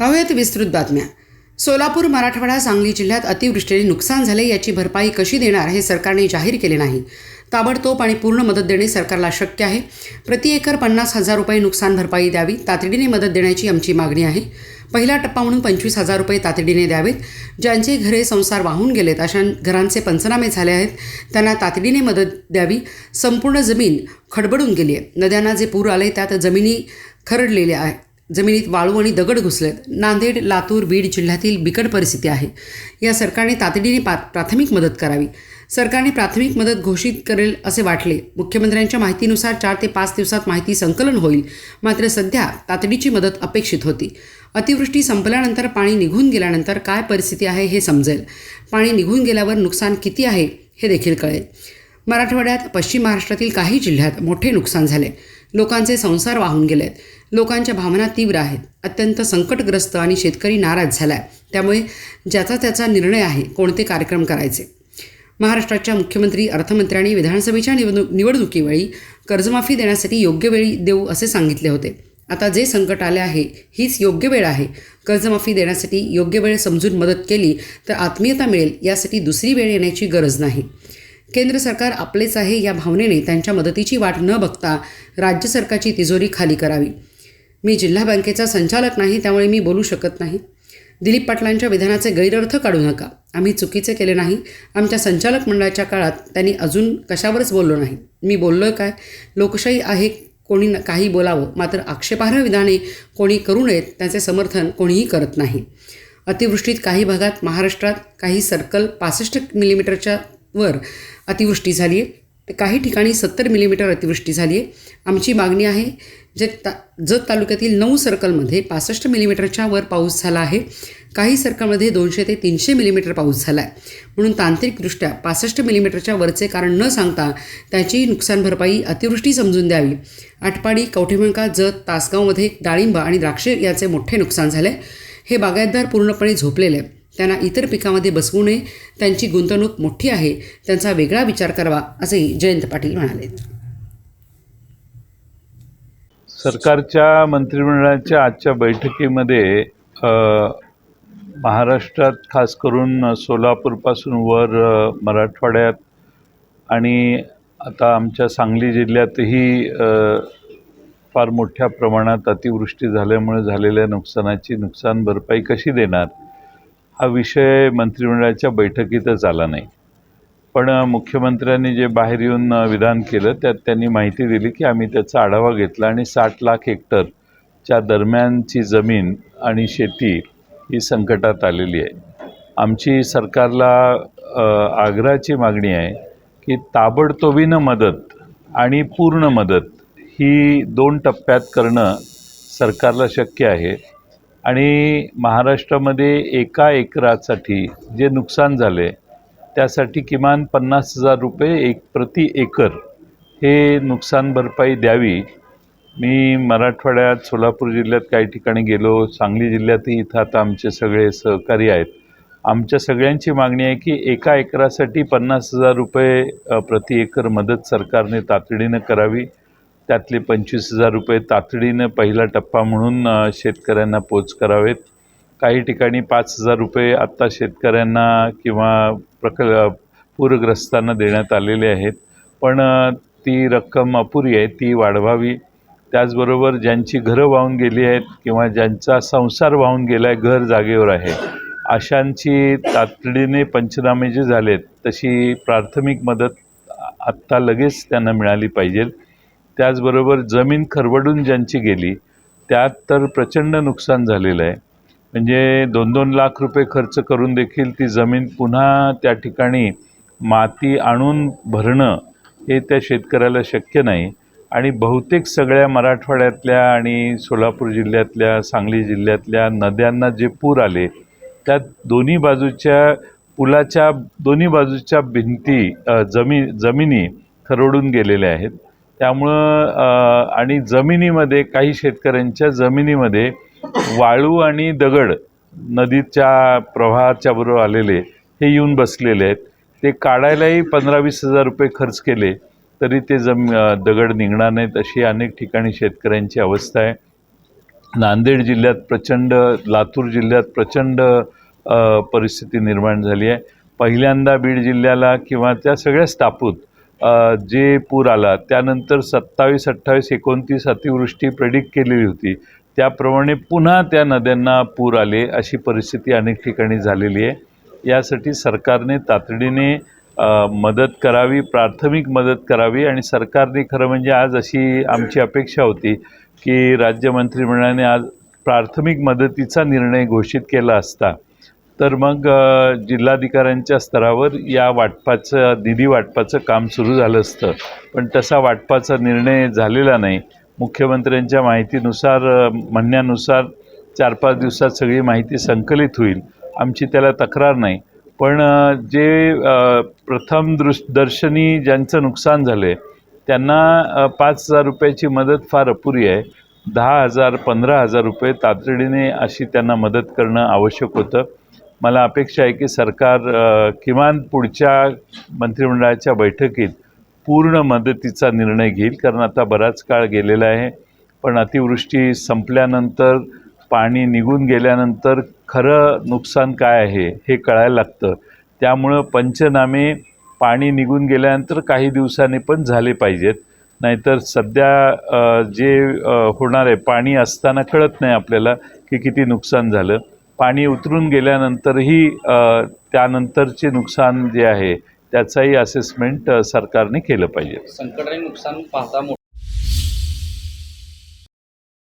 पाहूयात विस्तृत बातम्या. सोलापूर मराठवाडा सांगली जिल्ह्यात अतिवृष्टीने नुकसान झाले याची भरपाई कशी देणार हे सरकारने जाहीर केले नाही. ताबडतोब आणि पूर्ण मदत देणे सरकारला शक्य आहे. प्रति एकर पन्नास हजार रुपये नुकसान भरपाई द्यावी तातडीने मदत देण्याची आमची मागणी आहे. पहिला टप्पा म्हणून पंचवीस हजार रुपये तातडीने द्यावेत. ज्यांचे घरे संसार वाहून गेलेत अशा घरांचे पंचनामे झाले आहेत. त्यांना तातडीने मदत द्यावी. संपूर्ण जमीन खडबडून गेली आहे. नद्यांना जे पूर आले त्यात जमिनी खरडलेल्या आहे जमिनीत वाळू आणि दगड घुसलेत. नांदेड लातूर बीड जिल्ह्यातील बिकट परिस्थिती आहे. या सरकारने तातडीने पा प्राथमिक मदत करावी. सरकारने प्राथमिक मदत घोषित करेल असे वाटले. मुख्यमंत्र्यांच्या माहितीनुसार चार ते पाच दिवसात माहिती संकलन होईल. मात्र सध्या तातडीची मदत अपेक्षित होती. अतिवृष्टी संपल्यानंतर पाणी निघून गेल्यानंतर काय परिस्थिती आहे हे समजेल. पाणी निघून गेल्यावर नुकसान किती आहे हे देखील कळेल. मराठवाड्यात पश्चिम महाराष्ट्रातील काही जिल्ह्यात मोठे नुकसान झाले. लोकांचे संसार वाहून गेलेत. लोकांच्या भावना तीव्र आहेत. अत्यंत संकटग्रस्त आणि शेतकरी नाराज झालाय. त्यामुळे ज्याचा त्याचा निर्णय आहे कोणते कार्यक्रम करायचे? महाराष्ट्राच्या मुख्यमंत्री अर्थमंत्र्यांनी विधानसभेच्या निवडणूक निवडणुकीवेळी कर्जमाफी देण्यासाठी योग्य वेळी देऊ असे सांगितले होते. आता जे संकट आले आहे हीच योग्य वेळ आहे. कर्जमाफी देण्यासाठी योग्य वेळ समजून मदत केली तर आत्मीयता मिळेल यासाठी दुसरी वेळ येण्याची गरज नाही. केंद्र सरकार आपलेच आहे या भावनेने त्यांच्या मदतीची वाट न बघता राज्य सरकारची तिजोरी खाली करावी. मी जिल्हा बँकेचा संचालक नाही त्यामुळे मी बोलू शकत नाही. दिलीप पाटलांच्या विधानाचे गैरअर्थ काढू नका. आम्ही चुकीचे केले नाही. आमच्या संचालक मंडळाच्या काळात त्यांनी अजून कशावरच बोललो नाही. मी बोललो आहे काय? लोकशाही आहे कोणी काही बोलावं. मात्र आक्षेपार्ह विधाने कोणी करू नयेत त्याचे समर्थन कोणीही करत नाही. अतिवृष्टीत काही भागात महाराष्ट्रात काही सर्कल पासष्ट मिलीमीटरच्या वर अतिवृष्टी झाली आहे काही ठिकाणी सत्तर मिलीमीटर अतिवृष्टी झाली आहे आमची मागणी आहे जे ता जत तालुक्यातील नऊ सर्कलमध्ये पासष्ट मिलीमीटरच्या वर पाऊस झाला आहे. काही सर्कलमध्ये दोनशे ते तीनशे मिलीमीटर पाऊस झाला आहे म्हणून तांत्रिकदृष्ट्या पासष्ट मिलीमीटरच्या वरचे कारण न सांगता त्याची नुकसान भरपाई अतिवृष्टी समजून द्यावी. आटपाडी कवठेमंका जत तासगावमध्ये डाळिंब आणि द्राक्षे याचे मोठे नुकसान झाले. हे बागायतदार पूर्णपणे झोपलेले आहे. त्यांना इतर पिकामध्ये बसवू नये त्यांची गुंतवणूक मोठी आहे. त्यांचा वेगळा विचार करावा असेही जयंत पाटील म्हणाले. सरकारच्या मंत्रिमंडळाच्या आजच्या बैठकीमध्ये महाराष्ट्रात खास करून सोलापूरपासून वर मराठवाड्यात आणि आता आमच्या सांगली जिल्ह्यातही फार मोठ्या प्रमाणात अतिवृष्टी झाल्यामुळे झालेल्या नुकसानाची नुकसान भरपाई कशी देणार हा विषय मंत्रिमंडळाच्या बैठकीतच आला नाही. पण मुख्यमंत्र्यांनी जे बाहेर येऊन विधान केलं त्यात त्यांनी माहिती दिली की आम्ही त्याचा आढावा घेतला आणि साठ लाख हेक्टरच्या दरम्यानची जमीन आणि शेती ही संकटात आलेली आहे. आमची सरकारला आग्रहाची मागणी आहे की ताबडतोबीनं मदत आणि पूर्ण मदत ही दोन टप्प्यात करणं सरकारला शक्य आहे आणि महाराष्ट्रामध्ये एका एकरासाठी जे नुकसान झाले त्यासाठी किमान पन्नास हजार रुपये एक प्रति एकर हे नुकसान भरपाई द्यावी. मी मराठवाड्यात सोलापूर जिल्ह्यात काही ठिकाणी गेलो सांगली जिल्ह्यातही इथं आता आमचे सगळे सहकारी आहेत. आमच्या सगळ्यांची मागणी आहे की एका एकरासाठी पन्नास हजार रुपये प्रति एकर मदत सरकारने तातडीनं करावी. त्यातले पंचवीस हजार रुपये तातडीनं पहिला टप्पा म्हणून शेतकऱ्यांना पोच करावेत. काही ठिकाणी पाच हजार रुपये आत्ता शेतकऱ्यांना किंवा प्रकल पूरग्रस्तांना देण्यात आलेले आहेत. पण ती रक्कम अपुरी आहे ती वाढवावी. त्याचबरोबर ज्यांची घरं वाहून गेली आहेत किंवा ज्यांचा संसार वाहून गेला आहे घर जागेवर आहे अशांची तातडीने पंचनामे जे झालेत तशी प्राथमिक मदत आत्ता लगेच त्यांना मिळाली पाहिजे. त्याचबरोबर जमीन खरवडून ज्यांची गेली त्यात तर प्रचंड नुकसान झालेलं आहे. म्हणजे दोन दोन लाख रुपये खर्च करून देखील ती जमीन पुन्हा त्या ठिकाणी माती आणून भरणं हे त्या शेतकऱ्याला शक्य नाही. आणि बहुतेक सगळ्या मराठवाड्यातल्या आणि सोलापूर जिल्ह्यातल्या सांगली जिल्ह्यातल्या नद्यांना जे पूर आले त्यात दोन्ही बाजूच्या पुलाच्या दोन्ही बाजूच्या भिंती जमी जमिनी खरवडून गेलेल्या आहेत. त्यामुळं आणि जमिनीमध्ये काही शेतकऱ्यांच्या जमिनीमध्ये वाळू आणि दगड नदीच्या प्रवाहाच्या बरोबर आलेले हे येऊन बसलेले आहेत. ते काढायलाही पंधरा वीस हजार रुपये खर्च केले तरी ते जम दगड निघणार नाहीत अशी अनेक ठिकाणी शेतकऱ्यांची अवस्था आहे. नांदेड जिल्ह्यात प्रचंड लातूर जिल्ह्यात प्रचंड परिस्थिती निर्माण झाली आहे. पहिल्यांदा बीड जिल्ह्याला किंवा त्या सगळ्याच टापूत जे पूर आला त्यानंतर सत्तावीस अठ्ठावीस एकोणतीस अतिवृष्टी प्रेडिक्ट केलेली होती. त्याप्रमाणे पुन्हा त्या नद्यांना पूर आले अशी परिस्थिती अनेक ठिकाणी झालेली आहे. यासाठी सरकारने तातडीने मदत करावी प्राथमिक मदत करावी आणि सरकारने खरं म्हणजे आज अशी आमची अपेक्षा होती की राज्य मंत्रिमंडळाने आज प्राथमिक मदतीचा निर्णय घोषित केला असता. तर मग जिल्हाधिकाऱ्यांच्या स्तरावर या वाटपाचं निधी वाटपाचं काम सुरू झालं असतं. पण तसा वाटपाचा निर्णय झालेला नाही. मुख्यमंत्र्यांच्या माहितीनुसार म्हणण्यानुसार चार पाच दिवसात सगळी माहिती संकलित होईल. आमची त्याला तक्रार नाही. पण जे प्रथम दृश दर्शनी ज्यांचं नुकसान झालं आहे त्यांना पाच हजार रुपयाची मदत फार अपुरी आहे. दहा हजार पंधरा हजार रुपये तातडीने अशी त्यांना मदत करणं आवश्यक होतं. मला अपेक्षा आहे की सरकार किमान पुढच्या मंत्रिमंडळाच्या बैठकीत पूर्ण मदतीचा निर्णय घेईल कारण आता बराच काळ गेलेला आहे. पण अतिवृष्टी संपल्यानंतर पाणी निघून गेल्यानंतर खरं नुकसान काय आहे हे कळायला लागतं. त्यामुळं पंचनामे पाणी निघून गेल्यानंतर काही दिवसांनी पण झाले पाहिजेत. नाहीतर सध्या जे होणार आहे पाणी असताना कळत नाही आपल्याला की किती नुकसान झालं. पाणी उतरून गेल्यानंतरही त्यानंतरचे नुकसान जे आहे त्याचाही असेसमेंट सरकारने केलं पाहिजे. संकट आणि नुकसान पाहता